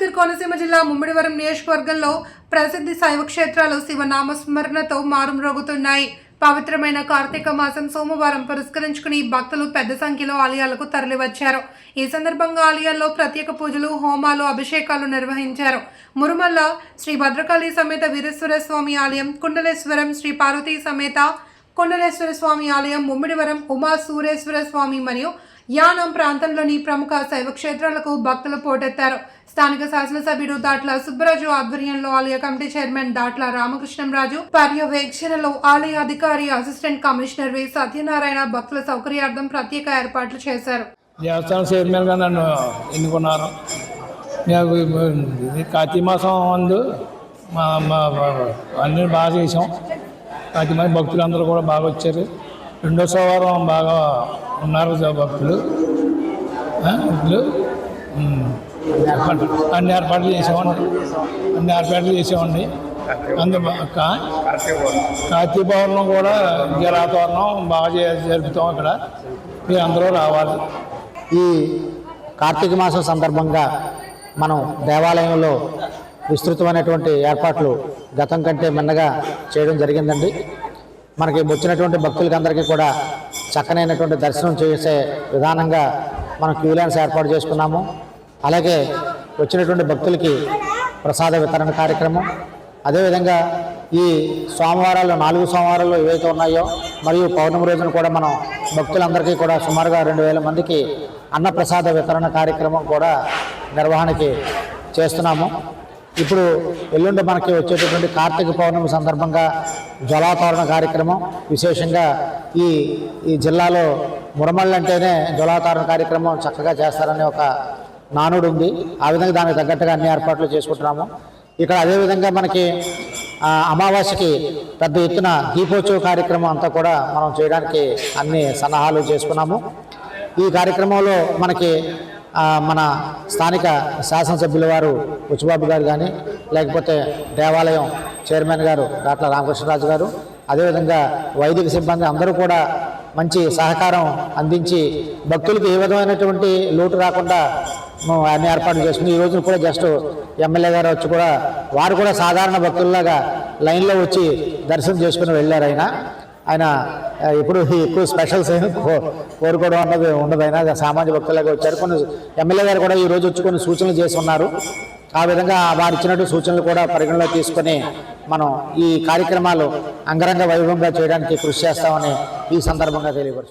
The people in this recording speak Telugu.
అంబేద్కర్ కోనసీమ జిల్లా ముమ్మిడివరం నియోజకవర్గంలో ప్రసిద్ధి శైవ క్షేత్రాలు శివనామస్మరణతో మారుమ్రోగుతున్నాయి. పవిత్రమైన కార్తీక మాసం సోమవారం పురస్కరించుకుని భక్తులు పెద్ద సంఖ్యలో ఆలయాలకు తరలివచ్చారు. ఈ సందర్భంగా ఆలయాల్లో ప్రత్యేక పూజలు హోమాలు అభిషేకాలు నిర్వహించారు. మురుమల్ల శ్రీ భద్రకాళి సమేత వీరేశ్వర స్వామి ఆలయం కుండలేశ్వరం శ్రీ పార్వతీ సమేత కుండలేశ్వర స్వామి ఆలయం ముమ్మిడివరం ఉమా సూరేశ్వర స్వామి మరియు యానం ప్రాంతంలోని ప్రముఖ శైవ క్షేత్రాలకు భక్తులు పోటెత్తారు. స్థానిక శాసనసభ్యుడు దాట్ల సుబ్బరాజు ఆధ్వర్యంలో ఆలయ కమిటీ చైర్మన్ దాట్ల రామకృష్ణంరాజు పర్యవేక్షణలో ఆలయ అధికారి అసిస్టెంట్ కమిషనర్ వి సత్యనారాయణ భక్తుల సౌకర్యార్థం ప్రత్యేక ఏర్పాట్లు చేశారు. దేవస్థానం చైర్మన్గా నన్ను ఎన్నుకున్నారు. కార్తీక మాసం అందు మా మా అన్ని బాగా చేసాం కార్తీక మాసం భక్తులు అందరూ కూడా బాగా వచ్చారు. రెండో సోమవారం బాగా ఉన్నారు భక్తులు. భక్తులు అన్ని ఏర్పాట్లు చేసేవాడిని. అన్ని ఏర్పాట్లు చేసేవాడిని. అందు కా- కార్తీక పౌర్ణం కూడా జలాతోరణం బాగా జరుపుతాం ఇక్కడ మీరు అందరూ రావాలి. ఈ కార్తీక మాసం సందర్భంగా మనం దేవాలయంలో విస్తృతమైనటువంటి ఏర్పాట్లు గతం కంటే మిన్నగా చేయడం జరిగిందండి. మనకి వచ్చినటువంటి భక్తులకి అందరికీ కూడా చక్కనైనటువంటి దర్శనం చేసే విధానంగా మనం క్యూ లైన్స్ ఏర్పాటు చేసుకున్నాము. అలాగే వచ్చినటువంటి భక్తులకి ప్రసాద వితరణ కార్యక్రమం. అదేవిధంగా ఈ సోమవారాలు నాలుగు సోమవారాలు ఏవైతే ఉన్నాయో మరియు పౌర్ణమి రోజున కూడా మనం భక్తులందరికీ కూడా సుమారుగా రెండు వేల మందికి అన్నప్రసాద వితరణ కార్యక్రమం కూడా నిర్వహణకి చేస్తున్నాము. ఇప్పుడు ఎల్లుండి మనకి వచ్చేటటువంటి కార్తీక పౌర్ణమి సందర్భంగా జ్వలాతోరణ కార్యక్రమం. విశేషంగా ఈ ఈ జిల్లాలో మురమళ్ళు అంటేనే జ్వలాతోరణ కార్యక్రమం చక్కగా చేస్తారనే ఒక నానుడు ఉంది. ఆ విధంగా దానికి తగ్గట్టుగా అన్ని ఏర్పాట్లు చేసుకుంటున్నాము. ఇక్కడ అదేవిధంగా మనకి అమావాస్యకి పెద్ద ఎత్తున దీపోత్సవ కార్యక్రమం అంతా కూడా మనం చేయడానికి అన్ని సన్నాహాలు చేసుకున్నాము. ఈ కార్యక్రమంలో మనకి మన స్థానిక శాసనసభ్యుల వారు ఉచ్చిబాబు గారు కానీ లేకపోతే దేవాలయం చైర్మన్ గారు దాట్ల రామకృష్ణరాజు గారు అదేవిధంగా వైదిక సిబ్బంది అందరూ కూడా మంచి సహకారం అందించి భక్తులకు ఏ విధమైనటువంటి లోటు రాకుండా అన్ని ఏర్పాట్లు చేసుకుని ఈ రోజున కూడా జస్ట్ ఎమ్మెల్యే గారు వచ్చి కూడా వారు కూడా సాధారణ భక్తుల్లాగా లైన్లో వచ్చి దర్శనం చేసుకుని వెళ్ళారు ఆయన. ఆయన ఇప్పుడు ఎప్పుడు ఎక్కువ స్పెషల్స్ ఏమి కో- కోరుకోవడం అన్నది ఉండదు. ఆయన సామాన్య భక్తులాగా వచ్చారు. కొన్ని ఎమ్మెల్యే గారు కూడా ఈ రోజు వచ్చి కొన్ని సూచనలు చేసి ఉన్నారు ఆ విధంగా వారు ఇచ్చినట్టు సూచనలు కూడా పరిగణలో తీసుకొని మనం ఈ కార్యక్రమాలు అంగరంగ వైభవంగా చేయడానికి కృషి చేస్తామని ఈ సందర్భంగా తెలియపరుచు